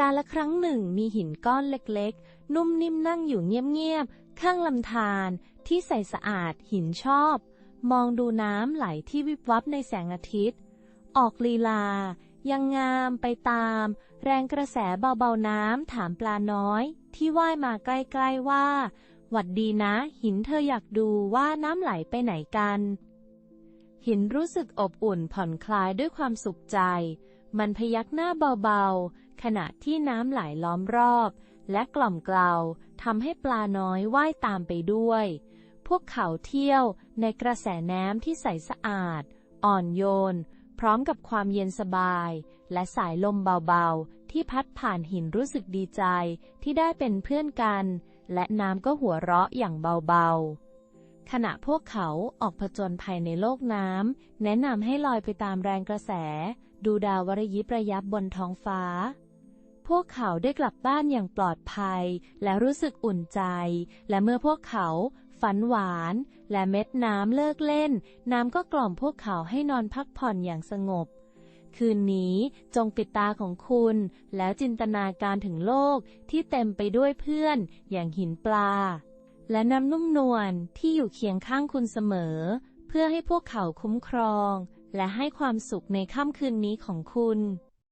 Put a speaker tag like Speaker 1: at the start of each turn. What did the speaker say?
Speaker 1: การละครั้งหนึ่งมีหินก้อนเล็กๆ นุ่มนิ่มนั่งอยู่เงียบๆ ข้างลำธารที่ใสสะอาดหินชอบ มองดูน้ำไหลที่วิบวับในแสงอาทิตย์ ออกลีลา ยังงามไปตาม แรงกระแสเบาๆน้ำถามปลาน้อย ที่ว่ายมาใกล้ๆว่า หวัดดีนะ หินเธออยากดูว่าน้ำไหลไปไหนกัน หินรู้สึกอบอุ่นผ่อนคลายด้วยความสุขใจ มันพยักหน้าเบาๆ ขณะที่น้ำไหลล้อมรอบ และกล่อมเกลาทำให้ปลาน้อยว่ายตามไปด้วย พวกเขาเที่ยวในกระแสน้ำที่ใสสะอาด อ่อนโยน พร้อมกับความเย็นสบาย และสายลมเบาๆ ที่พัดผ่านหินรู้สึกดีใจที่ได้เป็นเพื่อนกัน และน้ำก็หัวเราะอย่างเบาๆขณะพวกเขาออกผจญภัยในโลกน้ำ แนะนำให้ลอยไปตามแรงกระแส ดูดาววรยิบระยับบนท้องฟ้า พวกเขาได้กลับบ้านอย่างปลอดภัย และรู้สึกอุ่นใจ และเมื่อพวกเขาฝันหวาน และเม็ดน้ำเลิกเล่น น้ำก็กล่อมพวกเขาให้นอนพักผ่อนอย่างสงบ คืนนี้จงปิดตาของคุณ แล้วจินตนาการถึงโลกที่เต็มไปด้วยเพื่อน อย่างหินปลา และน้ำนุ่มนวลที่อยู่เคียงข้างคุณเสมอ เพื่อให้พวกเขาคุ้มครอง และให้ความสุขในค่ำคืนนี้ของคุณ